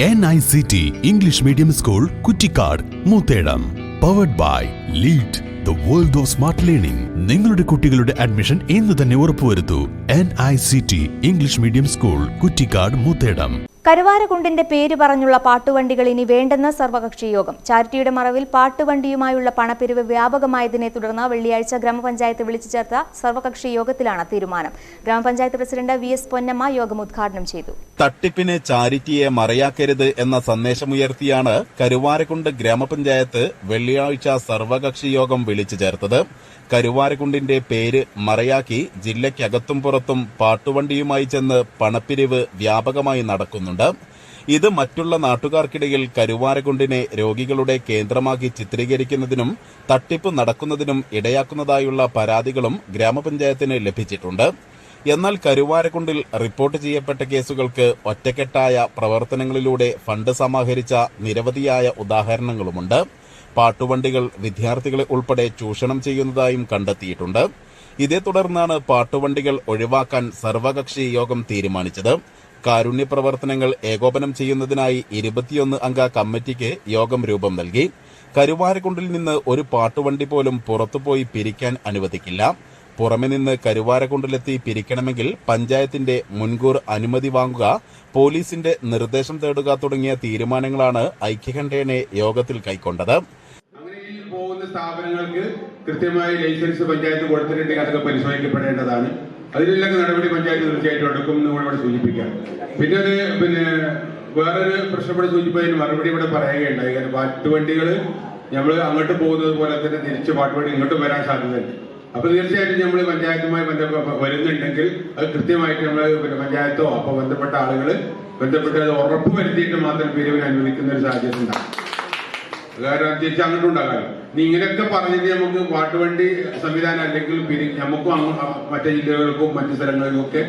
N I C T English medium school Kuttikkad Moothedam powered by lead the world of smart learning നിങ്ങളുടെ കുട്ടികളുടെ admission ഇന്ന് തന്നെ ഉറപ്പുവരുത്തൂ. N I C T English medium school Kuttikkad Moothedam കരുവാരക്കുണ്ടിന്റെ പേര് പറഞ്ഞുള്ള പാട്ടുവണ്ടികൾ ഇനി വേണ്ടെന്ന് സർവകക്ഷി യോഗം. ചാരിറ്റിയുടെ മറവിൽ പാട്ടുവണ്ടിയുമായുള്ള പണപ്പിരിവ് വ്യാപകമായതിനെ തുടർന്ന് വെള്ളിയാഴ്ച ഗ്രാമപഞ്ചായത്ത് വിളിച്ചു ചേർത്ത സർവകക്ഷി യോഗത്തിലാണ് തീരുമാനം. ഗ്രാമപഞ്ചായത്ത് പ്രസിഡന്റ് വി എസ് പൊന്നമ്മ യോഗം ഉദ്ഘാടനം ചെയ്തു. തട്ടിപ്പിന് ചാരിറ്റിയെ മറയാക്കരുത് എന്ന സന്ദേശമുയർത്തിയാണ് കരുവാരക്കുണ്ട് ഗ്രാമപഞ്ചായത്ത് വെള്ളിയാഴ്ച സർവകക്ഷി യോഗം വിളിച്ചു ചേർത്തത്. കരുവാരക്കുണ്ടിന്റെ പേര് മറയാക്കി ജില്ലയ്ക്കകത്തും പുറത്തും പാട്ടുവണ്ടിയുമായി ചെന്ന് പണപ്പിരിവ് വ്യാപകമായി നടക്കുന്നുണ്ട്. ഇത് മറ്റുള്ള നാട്ടുകാർക്കിടയിൽ കരുവാരകുണ്ടിനെ രോഗികളുടെ കേന്ദ്രമാക്കി ചിത്രീകരിക്കുന്നതിനും തട്ടിപ്പ് നടക്കുന്നതിനും ഇടയാക്കുന്നതായുള്ള പരാതികളും ഗ്രാമപഞ്ചായത്തിന് ലഭിച്ചിട്ടുണ്ട്. എന്നാൽ കരുവാരക്കുണ്ടിൽ റിപ്പോർട്ട് ചെയ്യപ്പെട്ട കേസുകൾക്ക് ഒറ്റക്കെട്ടായ പ്രവർത്തനങ്ങളിലൂടെ ഫണ്ട് സമാഹരിച്ച നിരവധിയായ ഉദാഹരണങ്ങളുമുണ്ട്. പാട്ടുവണ്ടികൾ വിദ്യാർത്ഥികളെ ഉൾപ്പെടെ ചൂഷണം ചെയ്യുന്നതായും കണ്ടെത്തിയിട്ടുണ്ട്. ഇതേ തുടർന്നാണ് പാട്ടുവണ്ടികൾ ഒഴിവാക്കാൻ സർവകക്ഷി യോഗം തീരുമാനിച്ചത്. കാരുണ്യ പ്രവർത്തനങ്ങൾ ഏകോപനം ചെയ്യുന്നതിനായി ഇരുപത്തിയൊന്ന് അംഗ കമ്മിറ്റിക്ക് യോഗം രൂപം നൽകി. കരുവാരക്കുണ്ടിൽ നിന്ന് ഒരു പാട്ടുവണ്ടി പോലും പുറത്തുപോയി പിരിക്കാൻ അനുവദിക്കില്ല. പുറമെ നിന്ന് കരുവാരക്കുണ്ടിലെത്തി പിരിക്കണമെങ്കിൽ പഞ്ചായത്തിന്റെ മുൻകൂർ അനുമതി വാങ്ങുക പോലീസിന്റെ നിർദ്ദേശം തേടുക തുടങ്ങിയ തീരുമാനങ്ങളാണ് ഐക്യകണ്ഠേനെ യോഗത്തിൽ കൈക്കൊണ്ടത്. സ്ഥാപനങ്ങൾക്ക് കൃത്യമായി ലൈസൻസ് പഞ്ചായത്ത് കൊടുത്തിട്ടുണ്ടെങ്കിൽ അതൊക്കെ പരിശോധിക്കപ്പെടേണ്ടതാണ്. അതിനുള്ള നടപടി പഞ്ചായത്ത് തീർച്ചയായിട്ടും എടുക്കും എന്ന് ഇവിടെ സൂചിപ്പിക്കാം. പിന്നെ അത് പിന്നെ വേറൊരു പ്രശ്നം ഇവിടെ സൂചിപ്പിച്ചതിന് മറുപടി ഇവിടെ പറയുകയുണ്ടായി. കാരണം പാട്ടുവണ്ടികൾ നമ്മൾ അങ്ങോട്ട് പോകുന്നത് പോലെ തന്നെ തിരിച്ച് പാട്ടുവണ്ടി ഇങ്ങോട്ടും വരാൻ സാധ്യതയുണ്ട്. അപ്പൊ തീർച്ചയായിട്ടും നമ്മൾ പഞ്ചായത്തുമായി ബന്ധപ്പെട്ട വരുന്നുണ്ടെങ്കിൽ അത് കൃത്യമായിട്ട് നമ്മൾ പിന്നെ പഞ്ചായത്തോ അപ്പൊ ബന്ധപ്പെട്ട ആളുകൾ ബന്ധപ്പെട്ട് അത് ഉറപ്പ് വരുത്തിയിട്ട് മാത്രം പിരിവിന് അനുവദിക്കുന്ന ഒരു സാഹചര്യം ഉണ്ടാകും. കാരണം തിരിച്ച് അങ്ങോട്ട് നീ ഇങ്ങനെയൊക്കെ പറഞ്ഞിട്ട് നമുക്ക് വാട്ടുവണ്ടി സംവിധാനം അല്ലെങ്കിൽ പിരി നമുക്കും മറ്റേ ജില്ലകൾക്കും മറ്റു സ്ഥലങ്ങളിലും ഒക്കെ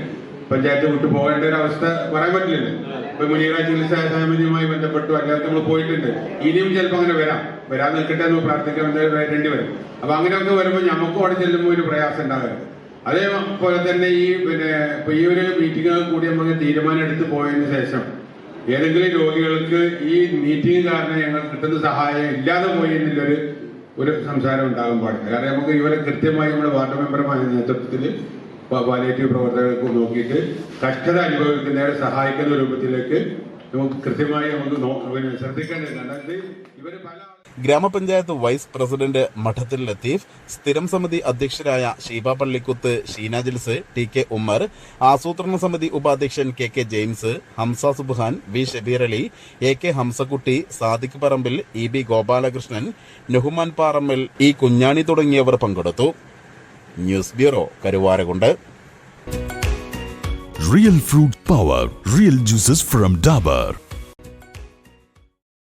പഞ്ചായത്ത് വിട്ടു പോകേണ്ട ഒരു അവസ്ഥ പറയാൻ പറ്റില്ലല്ലോ. ഇപ്പൊ മുനീറ ചികിത്സാ സമിതിയുമായി ബന്ധപ്പെട്ടു അല്ലാതെ നമ്മൾ പോയിട്ടുണ്ട്. ഇനിയും ചിലപ്പോൾ അങ്ങനെ വരാം. വരാൻ നിൽക്കട്ടെ എന്ന് പ്രാർത്ഥിക്കാൻ വേണ്ടി വരും. അപ്പൊ അങ്ങനെയൊക്കെ വരുമ്പോൾ നമുക്കും അവിടെ ചെല്ലുമ്പോൾ ഒരു പ്രയാസം ഉണ്ടാകരുത്. അതേപോലെ തന്നെ ഈ പിന്നെ ഈ ഒരു മീറ്റിംഗ് കൂടി നമുക്ക് തീരുമാനം എടുത്ത് പോയതിനു ശേഷം ഏതെങ്കിലും രോഗികൾക്ക് ഈ മീറ്റിംഗ് കാരണം ഞങ്ങൾ കിട്ടുന്ന സഹായം ഇല്ലാതെ പോയി എന്നുള്ളൊരു ഒരു സംസാരം ഉണ്ടാകാൻ പാടില്ല. കാരണം നമുക്ക് ഇവരെ കൃത്യമായി നമ്മുടെ വാർഡ് മെമ്പർമാരുടെ നേതൃത്വത്തിൽ പാലിയേറ്റീവ് പ്രവർത്തകർക്ക് നോക്കിയിട്ട് കഷ്ടത അനുഭവിക്കുന്നവരെ സഹായിക്കുന്ന രൂപത്തിലേക്ക് നമുക്ക് കൃത്യമായി നമുക്ക് ശ്രദ്ധിക്കേണ്ടതുണ്ട്. അതായത് ഇവർ പല ഗ്രാമപഞ്ചായത്ത് വൈസ് പ്രസിഡന്റ് മഠത്തിൽ ലത്തീഫ് സ്ഥിരം സമിതി അധ്യക്ഷരായ ഷീബ പള്ളിക്കുത്ത് ഷീന ജിൽസ് ടി കെ ഉമ്മർ ആസൂത്രണ സമിതി ഉപാധ്യക്ഷൻ K K James Hamza Subhan V Shabeer Ali A K Hamzakutty Sadiq Parambil E B Gopalakrishnan Nehuman Parammal E Kunhani തുടങ്ങിയവർ പങ്കെടുത്തു news bureau Karuvarakundu Real fruit power, real juices from Dabur.